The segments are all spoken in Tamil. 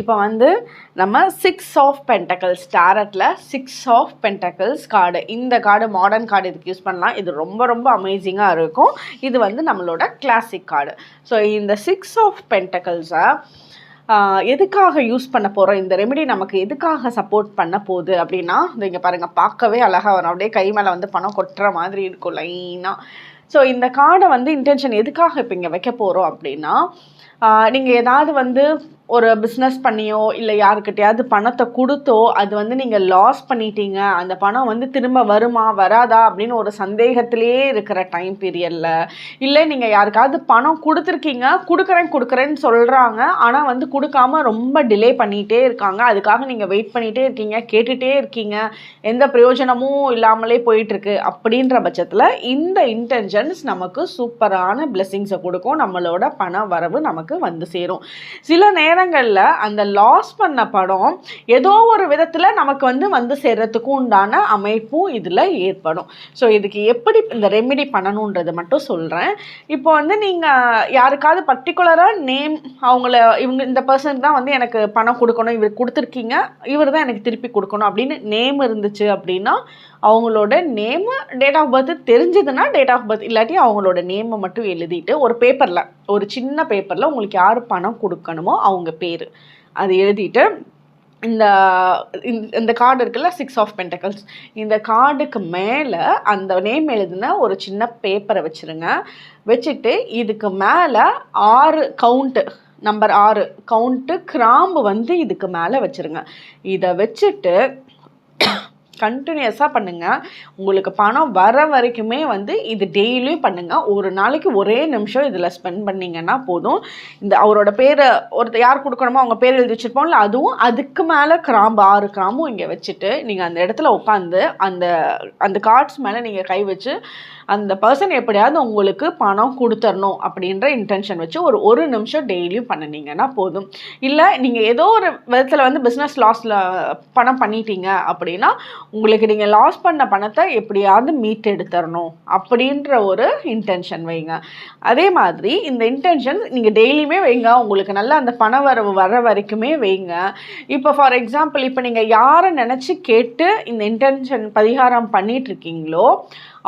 இப்போ வந்து நம்ம சிக்ஸ் ஆஃப் பென்டக்கல்ஸ் டேரட்டில் சிக்ஸ் ஆஃப் பென்டக்கல்ஸ் கார்டு இந்த கார்டு மாடர்ன் கார்டு இதுக்கு யூஸ் பண்ணலாம். இது ரொம்ப ரொம்ப அமேசிங்காக இருக்கும். இது வந்து நம்மளோட கிளாசிக் கார்டு ஸோ இந்த சிக்ஸ் ஆஃப் பென்டக்கல்ஸை எதுக்காக யூஸ் பண்ண போகிறோம் இந்த ரெமெடி நமக்கு எதுக்காக சப்போர்ட் பண்ண போகுது அப்படின்னா இங்கே பாருங்கள் பார்க்கவே அழகாக வரும். அப்படியே கை மேலே வந்து பணம் கொட்டுற மாதிரி இருக்கும் லைனாக ஸோ இந்த கார்டை வந்து இன்டென்ஷன் எதுக்காக இப்போ இங்கே வைக்க போகிறோம் அப்படின்னா நீங்கள் ஏதாவது வந்து ஒரு பிஸ்னஸ் பண்ணியோ இல்லை யாருக்கிட்டையாவது பணத்தை கொடுத்தோ அது வந்து நீங்கள் லாஸ் பண்ணிட்டீங்க. அந்த பணம் வந்து திரும்ப வருமா வராதா அப்படின்னு ஒரு சந்தேகத்திலே இருக்கிற டைம் பீரியடில் இல்லை நீங்கள் யாருக்காவது பணம் கொடுத்துருக்கீங்க கொடுக்குறேன் கொடுக்குறேன்னு சொல்கிறாங்க ஆனால் வந்து கொடுக்காம ரொம்ப டிலே பண்ணிகிட்டே இருக்காங்க. அதுக்காக நீங்கள் வெயிட் பண்ணிகிட்டே இருக்கீங்க கேட்டுகிட்டே இருக்கீங்க. எந்த பிரயோஜனமும் இல்லாமலே போயிட்டுருக்கு. அப்படின்ற பட்சத்தில் இந்த இன்டென்ஷன்ஸ் நமக்கு சூப்பரான பிளெஸ்ஸிங்ஸை கொடுக்கும். நம்மளோட பண வரவு நமக்கு வந்து சேரும். சில நேரம் நேரங்களில் அந்த லாஸ் பண்ண படம் ஏதோ ஒரு விதத்தில் நமக்கு வந்து வந்து சேர்றதுக்கு உண்டான அமைப்பும் இதில் ஏற்படும். ஸோ இதுக்கு எப்படி இந்த ரெமெடி பண்ணணுன்றது மட்டும் சொல்கிறேன் இப்போ வந்து நீங்கள் யாருக்காவது பர்டிகுலராக நேம் அவங்கள இவங்க இந்த பர்சனுக்கு தான் வந்து எனக்கு பணம் கொடுக்கணும் இவர் கொடுத்துருக்கீங்க இவர் தான் எனக்கு திருப்பி கொடுக்கணும் அப்படின்னு நேம் இருந்துச்சு அப்படின்னா அவங்களோட நேமு டேட் ஆஃப் பர்த் தெரிஞ்சதுன்னா டேட் ஆஃப் பர்த் இல்லாட்டி அவங்களோட நேமை மட்டும் எழுதிட்டு ஒரு பேப்பரில் ஒரு சின்ன பேப்பரில் உங்களுக்கு யார் பணம் கொடுக்கணுமோ அவங்க பேர். அது எழுதிட்டு இந்த இந்த- இந்த கார்டு இருக்குல்ல சிக்ஸ் ஆஃப் பென்டக்கல்ஸ் இந்த கார்டுக்கு மேலே அந்த நேம் எழுதின ஒரு சின்ன பேப்பரை வச்சுருங்க. வச்சுட்டு இதுக்கு மேலே ஆறு கவுண்ட்டு நம்பர் ஆறு கவுண்ட்டு கிராம்பு வந்து இதுக்கு மேலே வச்சுருங்க. இதை வச்சுட்டு கண்டினியூஸாக பண்ணுங்கள் உங்களுக்கு பணம் வர வரைக்குமே வந்து இது டெய்லியும் பண்ணுங்கள் ஒரு நாளைக்கு ஒரே நிமிஷம் இதில் ஸ்பெண்ட் பண்ணிங்கன்னா போதும். இந்த அவரோட பேரை ஒருத்தர் யார் கொடுக்கணுமோ அவங்க பேர் எழுதி வச்சுருப்போம்ல அதுவும் அதுக்கு மேலே கிராம்பு ஆறு கிராம்பும் இங்கே வச்சுட்டு நீங்கள் அந்த இடத்துல உட்காந்து அந்த அந்த கார்ட்ஸ் மேலே நீங்கள் கை வச்சு அந்த பர்சன் எப்படியாவது உங்களுக்கு பணம் கொடுத்துடணும் அப்படின்ற இன்டென்ஷன் வச்சு ஒரு ஒரு நிமிஷம் டெய்லியும் பண்ணினீங்கன்னா போதும். இல்லை நீங்கள் ஏதோ ஒரு விதத்தில் வந்து பிஸ்னஸ் லாஸில் பணம் பண்ணிட்டீங்க அப்படின்னா உங்களுக்கு நீங்கள் லாஸ் பண்ண பணத்தை எப்படியாவது மீட் எடுத்துடணும் அப்படின்ற ஒரு இன்டென்ஷன் வைங்க. அதே மாதிரி இந்த இன்டென்ஷன் நீங்கள் டெய்லியுமே வைங்க. உங்களுக்கு நல்லா அந்த பண வரவு வர வரைக்குமே வைங்க. இப்போ ஃபார் எக்ஸாம்பிள் இப்போ நீங்கள் யாரை நினச்சி கேட்டு இந்த இன்டென்ஷன் பரிகாரம் பண்ணிகிட்ருக்கீங்களோ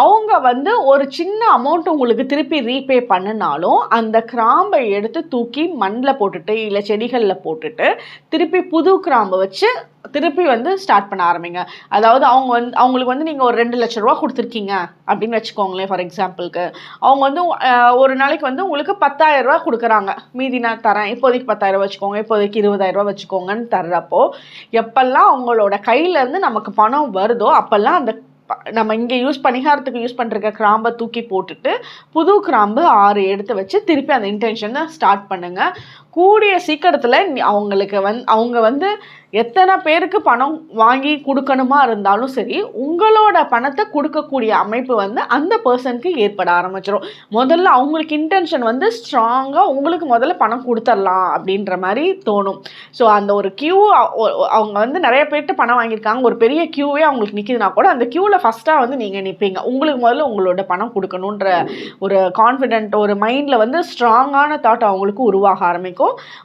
அவங்க வந்து ஒரு சின்ன அமௌண்ட் உங்களுக்கு திருப்பி ரீபே பண்ணினாலும் அந்த கிராம்பை எடுத்து தூக்கி மண்ணில் போட்டுட்டு இல்லை செடிகளில் போட்டுட்டு திருப்பி புது கிராம்பை வச்சு திருப்பி வந்து ஸ்டார்ட் பண்ண ஆரம்பிங்க. அதாவது அவங்க வந்து அவங்களுக்கு வந்து நீங்கள் ஒரு ரெண்டு லட்ச ரூபா கொடுத்துருக்கீங்க அப்படின்னு வச்சுக்கோங்களேன் ஃபார் எக்ஸாம்பிளுக்கு அவங்க வந்து ஒரு நாளைக்கு வந்து உங்களுக்கு பத்தாயிரரூபா கொடுக்குறாங்க. மீதி நான் தரேன். இப்போதைக்கு பத்தாயிரரூபா வச்சுக்கோங்க. இப்போதைக்கு இருபதாயிரரூபா வச்சுக்கோங்கன்னு தர்றப்போ எப்பெல்லாம் அவங்களோட கையிலேருந்து நமக்கு பணம் வருதோ அப்போல்லாம் அந்த நம்ம இங்கே யூஸ் பணிகாரத்துக்கு யூஸ் பண்ணுற கிராம்பை தூக்கி போட்டுட்டு புது கிராம்பு ஆறு எடுத்து வச்சு திருப்பி அந்த இன்டென்ஷனை ஸ்டார்ட் பண்ணுங்க. கூடிய சீக்கிரத்தில் அவங்களுக்கு வந் அவங்க வந்து எத்தனை பேருக்கு பணம் வாங்கி கொடுக்கணுமா இருந்தாலும் சரி உங்களோட பணத்தை கொடுக்கக்கூடிய அமைப்பு வந்து அந்த பர்சனுக்கு ஏற்பட ஆரம்பிச்சிடும் முதல்ல அவங்களுக்கு இன்டென்ஷன் வந்து ஸ்ட்ராங்காக உங்களுக்கு முதல்ல பணம் கொடுத்துடலாம் அப்படின்ற மாதிரி தோணும். ஸோ அந்த ஒரு கியூ அவங்க வந்து நிறைய பேர்கிட்ட பணம் வாங்கியிருக்காங்க. ஒரு பெரிய கியூவே அவங்களுக்கு நிற்கிதுன்னா கூட அந்த கியூவில் ஃபஸ்ட்டாக வந்து நீங்கள் நிற்பீங்க உங்களுக்கு முதல்ல உங்களோட பணம் கொடுக்கணுன்ற ஒரு கான்ஃபிடென்ட் ஒரு மைண்டில் வந்து ஸ்ட்ராங்கான தாட் அவங்களுக்கு உருவாக ஆரம்பிக்கும்.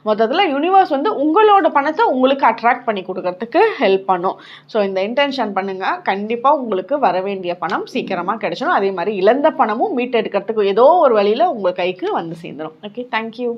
மொத்தத்தில் யூனிவர்ஸ் வந்து உங்களோட பணத்தை உங்களுக்கு அட்ராக்ட் பண்ணி கொடுக்கறதுக்கு ஹெல்ப் பண்ணும். ஸோ இந்த இன்டென்ஷன் பண்ணுங்கள் கண்டிப்பாக உங்களுக்கு வர வேண்டிய பணம் சீக்கிரமாக கிடைச்சிடும் அதே மாதிரி இழந்த பணமும் மீட்டெடுக்கிறதுக்கு ஏதோ ஒரு வழியில் உங்கள் கைக்கு வந்து சேர்ந்துடும் ஓகே தேங்க்யூ